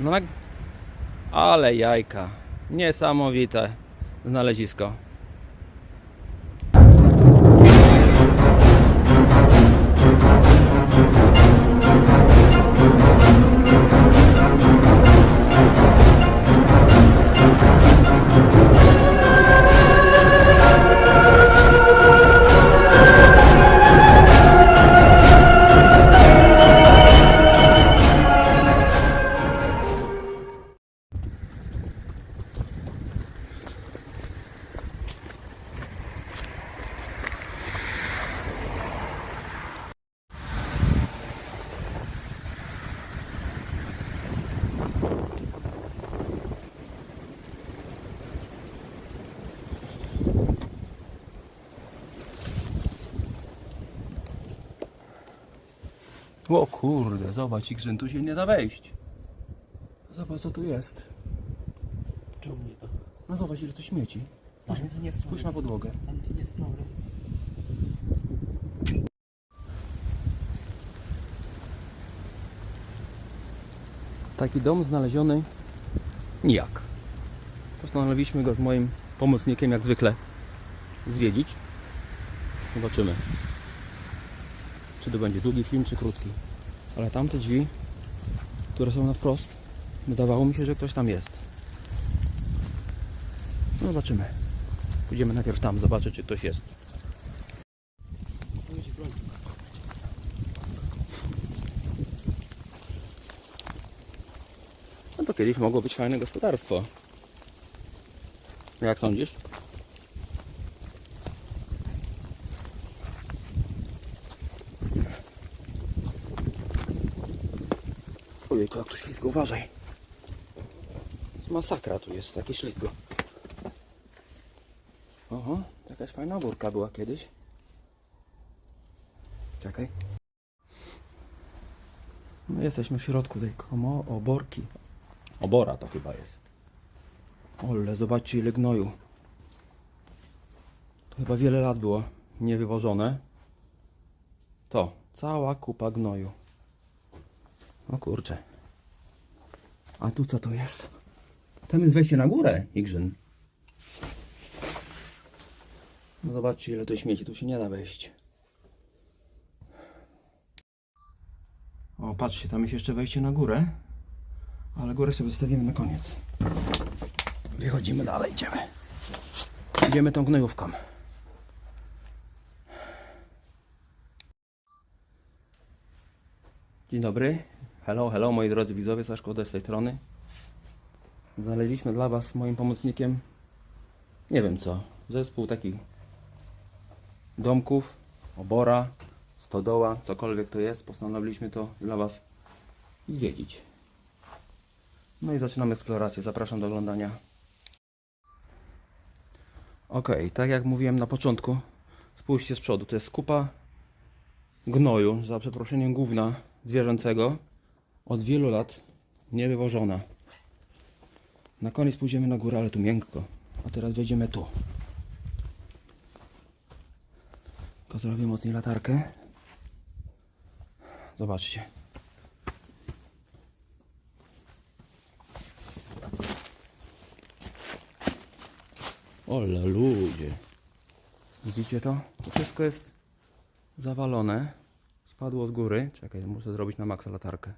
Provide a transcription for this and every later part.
No. Ale jajka. Niesamowite znalezisko. O kurde, zobacz, Igrzyn, tu się nie da wejść. Zobacz, co tu jest. Czemu nie to? No zobacz, ile tu śmieci. Nie Spójrz na podłogę. Tam jest nie problem. Taki dom znaleziony nijak. Postanowiliśmy go z moim pomocnikiem jak zwykle zwiedzić. Zobaczymy, czy to będzie długi film, czy krótki. Ale tamte drzwi, które są na wprost, wydawało mi się, że ktoś tam jest. No zobaczymy. Pójdziemy najpierw tam, zobaczyć, czy ktoś jest. Tu jest broń. No to kiedyś mogło być fajne gospodarstwo. Jak sądzisz? Ojejku, jak tu ślizgo, uważaj. Masakra tu jest, takie ślizgo. Oho, jakaś fajna górka była kiedyś. Czekaj. No jesteśmy w środku tej komo oborki. Obora to chyba jest. Ole, zobaczcie ile gnoju. To chyba wiele lat było niewywożone. To, cała kupa gnoju. O kurczę. A tu co to jest? Tam jest wejście na górę, Igrzyn. No zobaczcie ile tu śmieci, tu się nie da wejść. O, patrzcie, tam jest jeszcze wejście na górę. Ale górę sobie zostawimy na koniec. Wychodzimy dalej, idziemy. Idziemy tą gnojówką. Dzień dobry. Hello, hello moi drodzy widzowie, Saszko z tej strony. Znaleźliśmy dla Was moim pomocnikiem, nie wiem co, zespół takich domków, obora, stodoła, cokolwiek to jest. Postanowiliśmy to dla Was zwiedzić. No i zaczynamy eksplorację. Zapraszam do oglądania. Ok, tak jak mówiłem na początku, spójrzcie z przodu. To jest kupa gnoju, za przeproszeniem gówna zwierzęcego, od wielu lat niewywożona. Na koniec pójdziemy na górę, ale tu miękko. A teraz wejdziemy tu. Tylko zrobię mocniej latarkę. Zobaczcie. Ole ludzie. Widzicie to? To wszystko jest zawalone. Spadło z góry. Czekaj, muszę zrobić na maksa latarkę.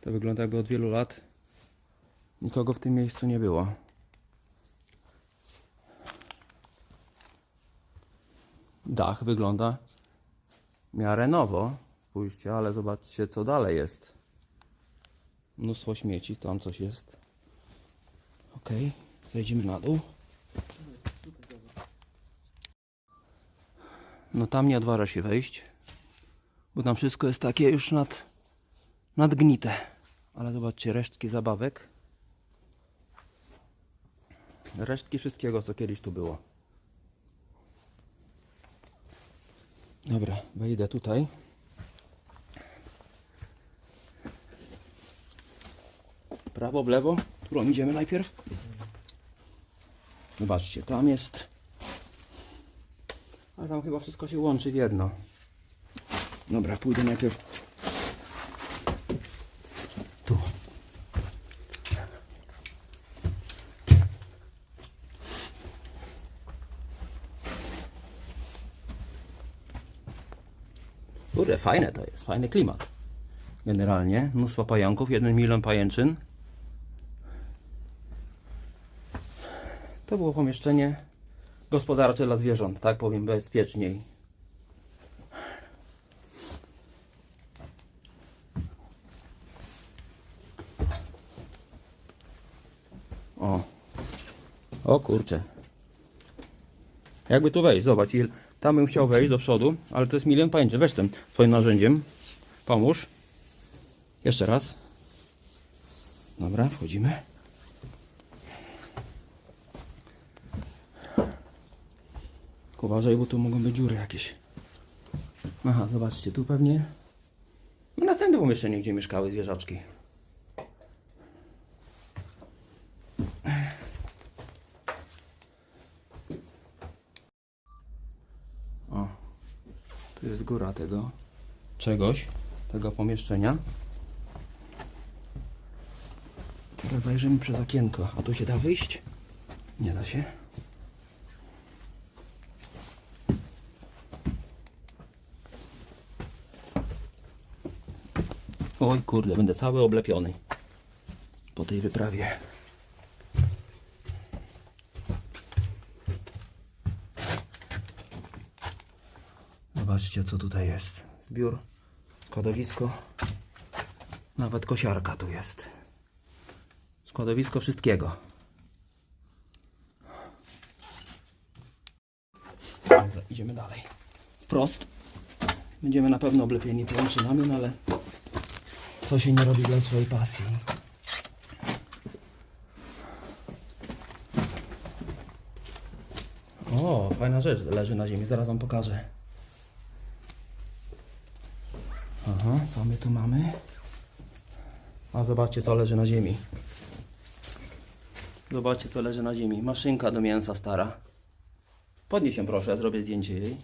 To wygląda jakby od wielu lat nikogo w tym miejscu nie było. Dach wygląda w miarę nowo. Spójrzcie, ale zobaczcie co dalej jest. Mnóstwo śmieci, tam coś jest. Ok, zejdziemy na dół. No tam nie odważa się wejść, bo tam wszystko jest takie już nad, nadgnite. Ale zobaczcie, resztki zabawek. Resztki wszystkiego, co kiedyś tu było. Dobra, wejdę tutaj. Prawo, w lewo. Którą idziemy najpierw? Zobaczcie, tam jest. Ale tam chyba wszystko się łączy w jedno. Dobra, pójdę najpierw tu. Kurde, fajne to jest, fajny klimat. Generalnie, mnóstwo pająków, jeden milion pajęczyn. To było pomieszczenie gospodarcze dla zwierząt, tak powiem bezpieczniej. O. O kurczę. Jakby tu wejść, zobacz. Tam bym chciał wejść do przodu, ale to jest milion pajęczy. Weź tym twoim narzędziem. Pomóż. Jeszcze raz. Dobra, wchodzimy. Uważaj, bo tu mogą być dziury jakieś. Aha, zobaczcie, tu pewnie no następne pomieszczenie, gdzie mieszkały zwierzaczki. O, tu jest góra tego czegoś, tego pomieszczenia. Teraz zajrzymy przez okienko. A tu się da wyjść? Nie da się. Oj kurde, będę cały oblepiony po tej wyprawie. Zobaczcie co tutaj jest. Zbiór, składowisko, nawet kosiarka tu jest. Składowisko wszystkiego. Dobra, idziemy dalej. Wprost. Będziemy na pewno oblepieni pajęczynami, no ale co się nie robi dla swojej pasji. O, fajna rzecz leży na ziemi, zaraz wam pokażę. Aha, co my tu mamy? A zobaczcie co leży na ziemi. Zobaczcie co leży na ziemi. Maszynka do mięsa stara. Podnieś się proszę, ja zrobię zdjęcie jej.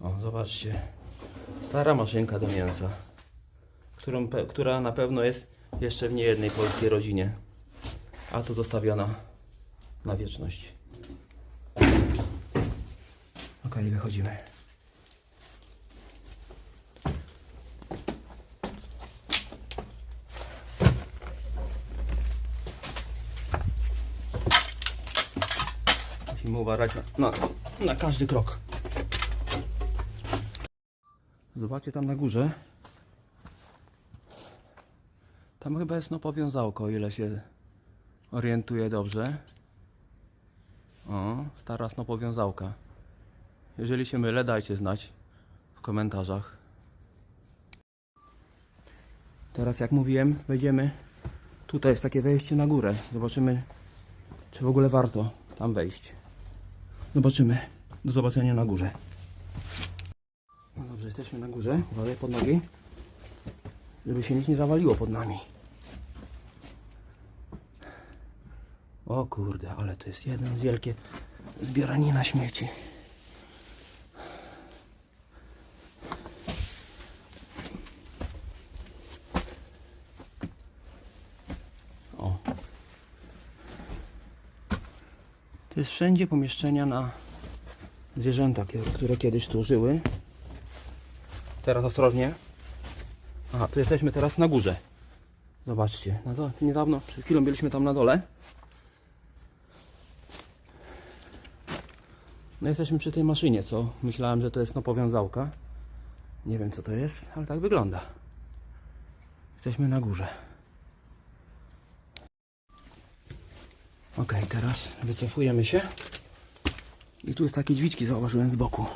O, zobaczcie. Stara maszynka do mięsa. Którą, która na pewno jest jeszcze w niejednej polskiej rodzinie. A to zostawiona na wieczność. Okej, wychodzimy. Musimy uważać na, na, na każdy krok. Zobaczcie tam na górze. Tam chyba jest no powiązałko, o ile się orientuję dobrze. O, stara snopowiązałka. Jeżeli się mylę, dajcie znać w komentarzach. Teraz jak mówiłem, wejdziemy. Tutaj jest takie wejście na górę. Zobaczymy, czy w ogóle warto tam wejść. Zobaczymy. Do zobaczenia na górze. Jesteśmy na górze. Uważaj pod nogi. Żeby się nic nie zawaliło pod nami. O kurde, ale to jest jeden wielkie zbieranina śmieci. O. To jest wszędzie pomieszczenia na zwierzęta, które kiedyś tu żyły. Teraz ostrożnie. Aha, tu jesteśmy teraz na górze. Zobaczcie, to, niedawno, przed chwilą byliśmy tam na dole. No jesteśmy przy tej maszynie, co myślałem, że to jest no powiązałka. Nie wiem co to jest, ale tak wygląda. Jesteśmy na górze. Ok, teraz wycofujemy się. I tu jest takie dźwiczki, zauważyłem z boku.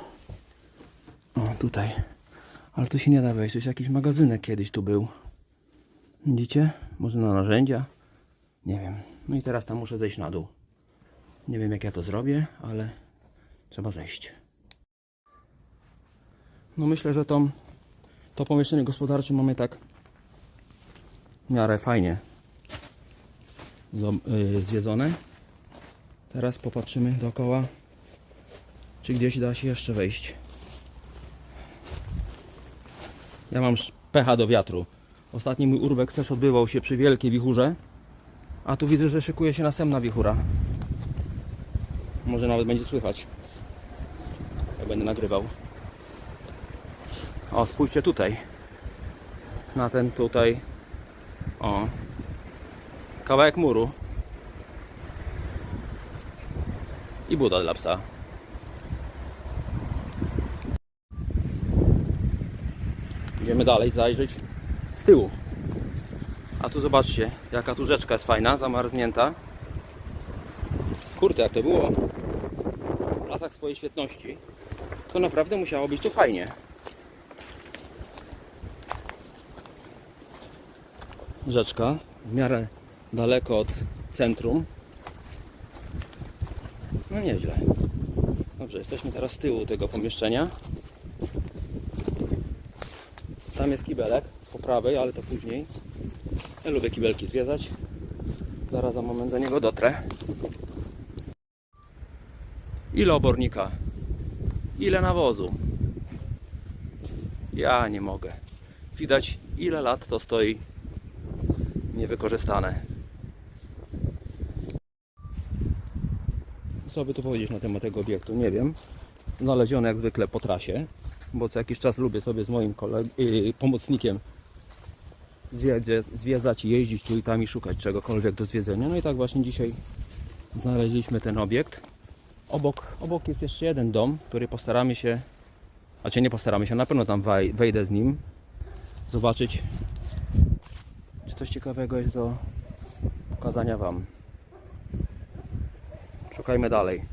O, tutaj. Ale tu się nie da wejść. To jest jakiś magazynek kiedyś tu był. Widzicie? Może na narzędzia? Nie wiem. No i teraz tam muszę zejść na dół. Nie wiem jak ja to zrobię, ale trzeba zejść. No myślę, że to, to pomieszczenie gospodarcze mamy tak w miarę fajnie yy, zjedzone. Teraz popatrzymy dookoła, czy gdzieś da się jeszcze wejść. Ja mam pecha do wiatru. Ostatni mój urbex też odbywał się przy wielkiej wichurze. A tu widzę, że szykuje się następna wichura. Może nawet będzie słychać. Ja będę nagrywał. O, spójrzcie tutaj. Na ten tutaj. O. Kawałek muru. I buda dla psa. Dalej zajrzeć z tyłu. A tu zobaczcie, jaka tu rzeczka jest fajna, zamarznięta. Kurde, jak to było w latach swojej świetności, to naprawdę musiało być tu fajnie. Rzeczka, w miarę daleko od centrum. No nieźle. Dobrze, jesteśmy teraz z tyłu tego pomieszczenia. Tam jest kibelek po prawej, ale to później. Ja lubię kibelki zwiedzać. Zaraz za moment do niego dotrę. Ile obornika? Ile nawozu? Ja nie mogę. Widać ile lat to stoi niewykorzystane. Co by tu powiedzieć na temat tego obiektu? Nie wiem. Znaleziony jak zwykle po trasie, bo co jakiś czas lubię sobie z moim koleg- yy, pomocnikiem zwiedzać i jeździć tu i tam i szukać czegokolwiek do zwiedzenia. No i tak właśnie dzisiaj znaleźliśmy ten obiekt. Obok, obok jest jeszcze jeden dom, który postaramy się, a czy nie postaramy się, na pewno tam wej- wejdę z nim, zobaczyć, czy coś ciekawego jest do pokazania Wam. Szukajmy dalej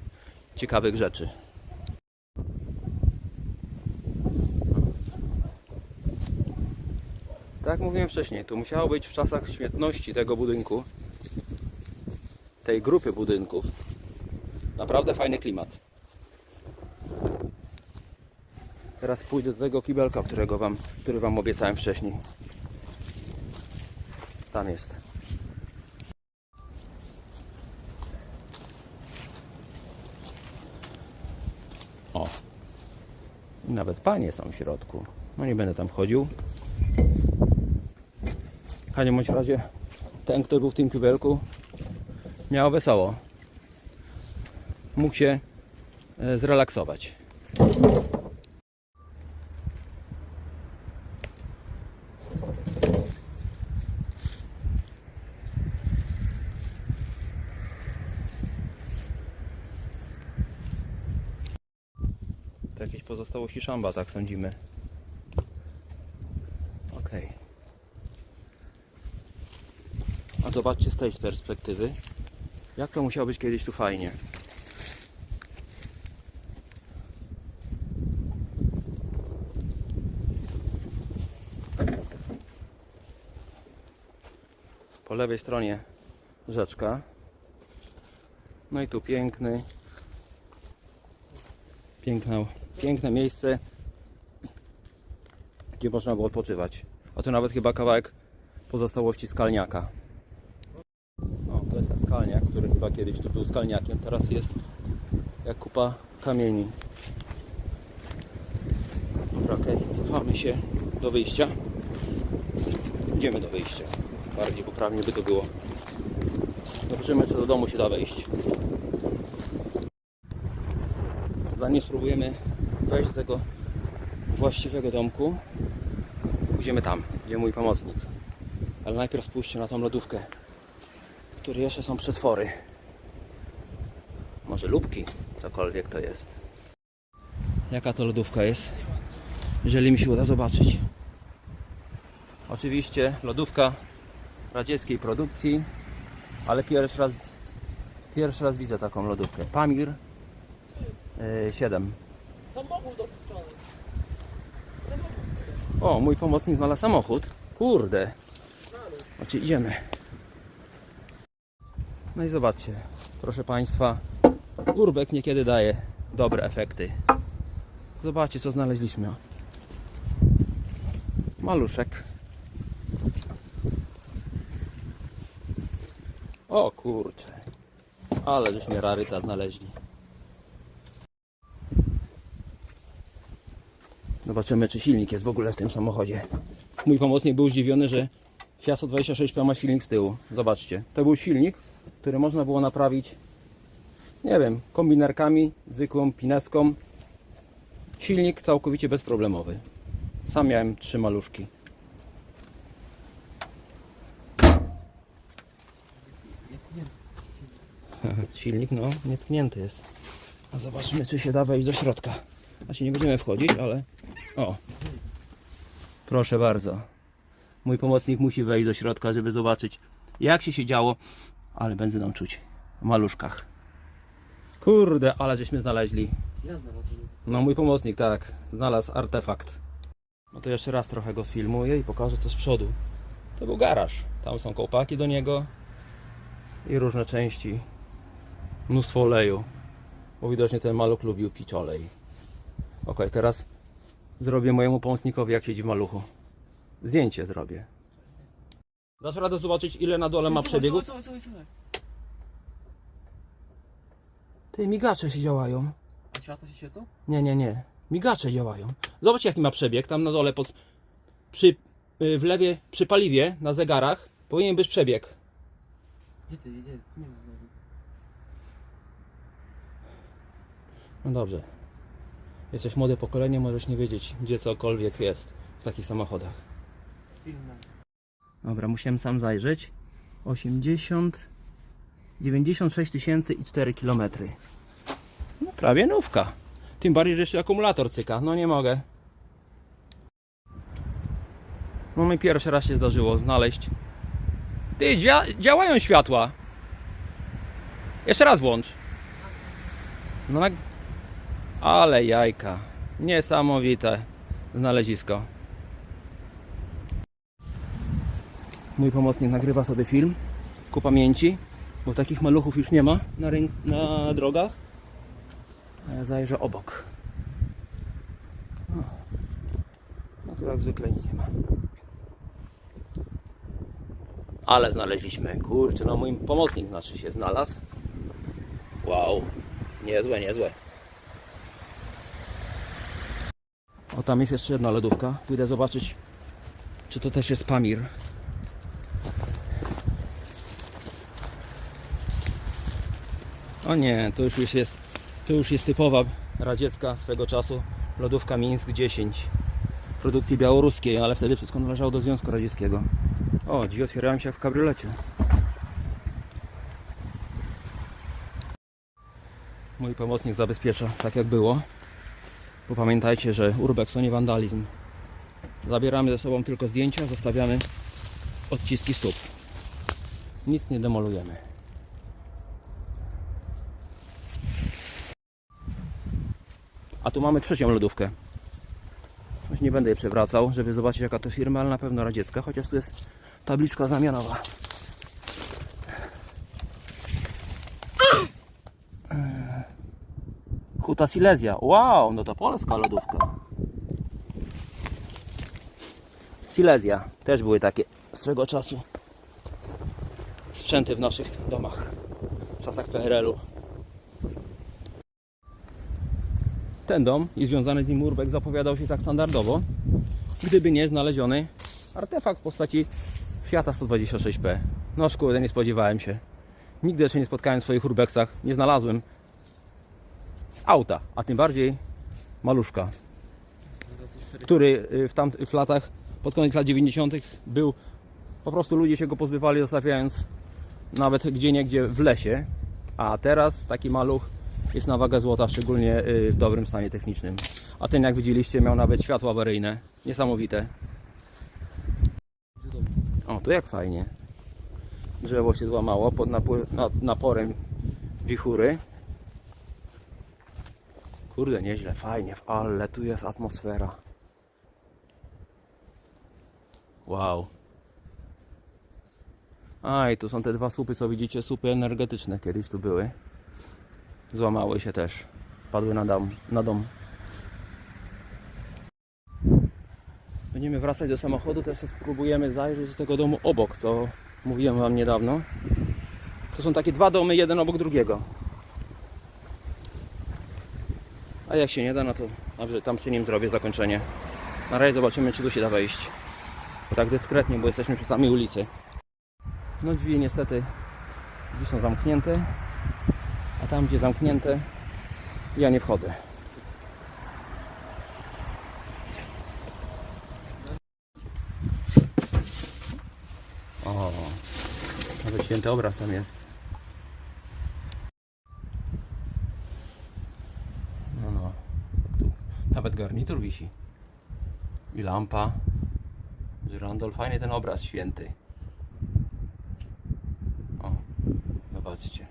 ciekawych rzeczy. Tak jak mówiłem wcześniej, to musiało być w czasach świetności tego budynku, tej grupy budynków. Naprawdę fajny klimat. Teraz pójdę do tego kibelka, którego wam, który Wam obiecałem wcześniej. Tam jest. O. I nawet panie są w środku. No nie będę tam chodził. W każdym bądź razie ten, kto był w tym kibelku, miał wesoło. Mógł się e, zrelaksować. To jakieś pozostałości szamba, tak sądzimy. Okej. A zobaczcie z tej perspektywy, jak to musiało być kiedyś tu fajnie. Po lewej stronie rzeczka. No i tu piękny, piękne, piękne miejsce, gdzie można było odpoczywać. A tu nawet chyba kawałek pozostałości skalniaka. To jest ten skalniak, który chyba kiedyś tu był skalniakiem, teraz jest jak kupa kamieni. Dobra, okej, cofamy się do wyjścia. Idziemy do wyjścia. Bardziej poprawnie by to było. Zobaczymy, czy do domu się da wejść. Zanim spróbujemy wejść do tego właściwego domku, pójdziemy tam, gdzie mój pomocnik. Ale najpierw spójrzcie na tą lodówkę, w której jeszcze są przetwory. Może lubki, cokolwiek to jest. Jaka to lodówka jest? Jeżeli mi się uda zobaczyć. Oczywiście lodówka radzieckiej produkcji, ale pierwszy raz, pierwszy raz widzę taką lodówkę. Pamir yy, 7. Samochód opuszczony. O, mój pomocnik znalazł samochód. Kurde. Znaczy idziemy. No i zobaczcie, proszę Państwa, urbek niekiedy daje dobre efekty. Zobaczcie, co znaleźliśmy. Maluszek. O kurcze. Ale żeśmy raryta znaleźli. Zobaczymy, czy silnik jest w ogóle w tym samochodzie. Mój pomocnik był zdziwiony, że Fiat 126P ma silnik z tyłu. Zobaczcie, to był silnik, który można było naprawić, nie wiem, kombinerkami, zwykłą pineską. Silnik całkowicie bezproblemowy. Sam miałem trzy maluszki. Silnik, no, nietknięty jest. A zobaczmy, czy się da wejść do środka. Znaczy nie będziemy wchodzić, ale... O! Proszę bardzo. Mój pomocnik musi wejść do środka, żeby zobaczyć, jak się się działo, ale benzyną czuć w maluszkach. Kurde, ale żeśmy znaleźli. Ja znalazłem. No mój pomocnik, tak, znalazł artefakt. No to jeszcze raz trochę go sfilmuję i pokażę co z przodu. To był garaż. Tam są kołpaki do niego i różne części. Mnóstwo oleju. Bo widocznie ten maluch lubił pić olej. Ok, teraz zrobię mojemu pomocnikowi jak siedzi w maluchu. Zdjęcie zrobię. Dasz radę zobaczyć ile na dole ma przebiegu? Słuchaj, słuchaj, słuchaj. Te migacze się działają. A światła się świecą? Nie, nie, nie. Migacze działają. Zobacz jaki ma przebieg. Tam na dole pod, przy, y, w lewie przy paliwie na zegarach powinien być przebieg. Gdzie ty jedziesz? Nie ma. no. No dobrze. Jesteś młode pokolenie, możesz nie wiedzieć, gdzie cokolwiek jest w takich samochodach. Film na. Dobra, musiałem sam zajrzeć. 80, 96 tysięcy i 4 kilometry. No prawie nówka. Tym bardziej, że jeszcze akumulator cyka. No nie mogę. No mi pierwszy raz się zdarzyło znaleźć. Ty, dzia działają światła. Jeszcze raz włącz. No. Ale jajka. Niesamowite znalezisko. Mój pomocnik nagrywa sobie film ku pamięci, bo takich maluchów już nie ma na, na drogach. A ja zajrzę obok. No tu jak zwykle nic nie ma. Ale znaleźliśmy. Kurczę, no mój pomocnik znaczy się znalazł. Wow. Niezłe, niezłe. O, tam jest jeszcze jedna lodówka. Pójdę zobaczyć, czy to też jest Pamir. O nie, to już jest, to już jest typowa radziecka swego czasu lodówka Mińsk 10 produkcji białoruskiej, ale wtedy wszystko należało do Związku Radzieckiego. O, drzwi otwierają się w kabriolecie. Mój pomocnik zabezpiecza tak jak było. Bo pamiętajcie, że urbex to nie wandalizm. Zabieramy ze sobą tylko zdjęcia, zostawiamy odciski stóp. Nic nie demolujemy. A tu mamy trzecią lodówkę. Nie będę jej przewracał, żeby zobaczyć jaka to firma, ale na pewno radziecka, chociaż tu jest tabliczka zamianowa. Huta Silesia. Wow, no to polska lodówka. Silesia. Też były takie swego czasu sprzęty w naszych domach. W czasach PRL-u. I związany z nim urbek zapowiadał się tak standardowo, gdyby nie znaleziony artefakt w postaci Fiata 126P. No szkurde, nie spodziewałem się. Nigdy jeszcze nie spotkałem w swoich urbexach, nie znalazłem auta, a tym bardziej maluszka, który y, w tamtych w latach, pod koniec lat 90. był, po prostu ludzie się go pozbywali, zostawiając nawet gdzie niegdzie w lesie, a teraz taki maluch jest na wagę złota, szczególnie y, w dobrym stanie technicznym. A ten, jak widzieliście, miał nawet światło awaryjne. Niesamowite. O, tu jak fajnie. Drzewo się złamało pod naporem wichury. Kurde, nieźle, fajnie, ale tu jest atmosfera. Wow. A i tu są te dwa słupy, co widzicie, słupy energetyczne kiedyś tu były. Złamały się też. Spadły na dom. Na dom. Będziemy wracać do samochodu, też spróbujemy zajrzeć do tego domu obok, co mówiłem Wam niedawno. To są takie dwa domy, jeden obok drugiego. A jak się nie da, no to dobrze, tam przy nim zrobię zakończenie. Na razie zobaczymy, czy tu się da wejść. Bo tak dyskretnie, bo jesteśmy przy samej ulicy. No drzwi niestety drzwi są zamknięte, tam gdzie zamknięte, ja nie wchodzę. O, nawet święty obraz tam jest. No, no. Nawet garnitur wisi. I lampa. Żyrandol. Fajny ten obraz święty. O, zobaczcie.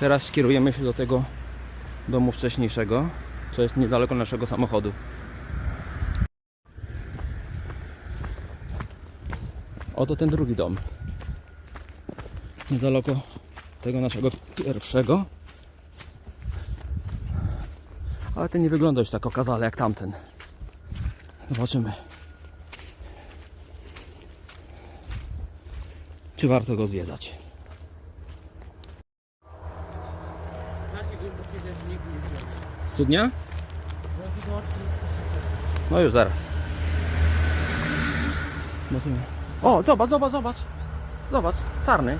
Teraz skierujemy się do tego domu wcześniejszego, co jest niedaleko naszego samochodu. Oto ten drugi dom. Niedaleko tego naszego pierwszego. Ale ten nie wygląda już tak okazale jak tamten. Zobaczymy. Czy warto go zwiedzać? Studnia? No już zaraz. Zobaczymy. O, zobacz, zobacz, zobacz. Zobacz, sarny.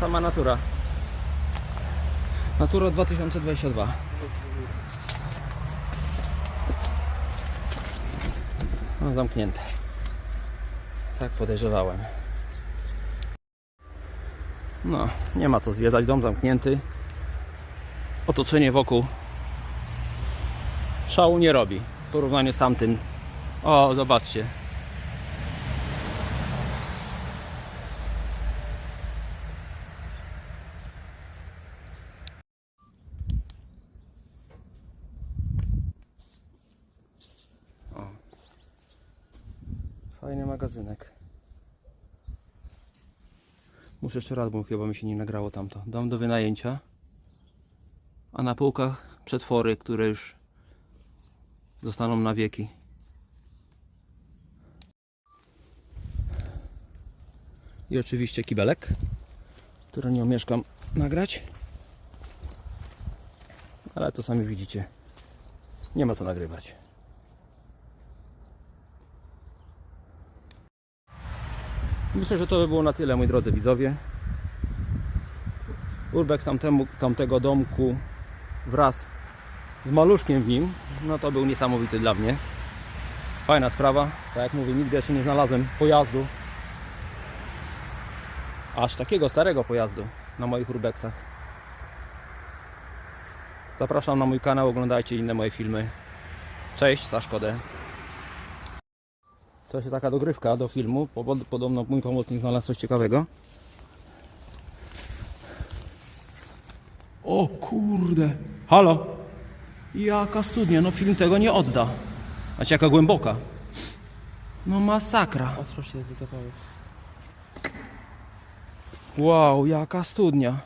Sama natura. Natura 2022. No, zamknięte. Tak podejrzewałem. No, nie ma co zwiedzać, dom zamknięty. Otoczenie wokół szału nie robi w porównaniu z tamtym. O, zobaczcie. Fajny magazynek. Muszę jeszcze raz, bo chyba mi się nie nagrało tamto. Dom do wynajęcia. A na półkach przetwory, które już zostaną na wieki. I oczywiście kibelek, który nie omieszkam nagrać. Ale to sami widzicie. Nie ma co nagrywać. Myślę, że to by było na tyle, moi drodzy widzowie. Urbek tamtemu, tamtego domku wraz z maluszkiem w nim, no to był niesamowity dla mnie. Fajna sprawa. Tak jak mówię, nigdy jeszcze nie znalazłem pojazdu. Aż takiego starego pojazdu na moich urbexach. Zapraszam na mój kanał, oglądajcie inne moje filmy. Cześć, Saszkodę. To się taka dogrywka do filmu. Po- Podobno mój pomocnik znalazł coś ciekawego. O kurde. Halo. Jaka studnia, no film tego nie odda. Znaczy jaka głęboka. No masakra. Ostro się do zapału. Wow, jaka studnia.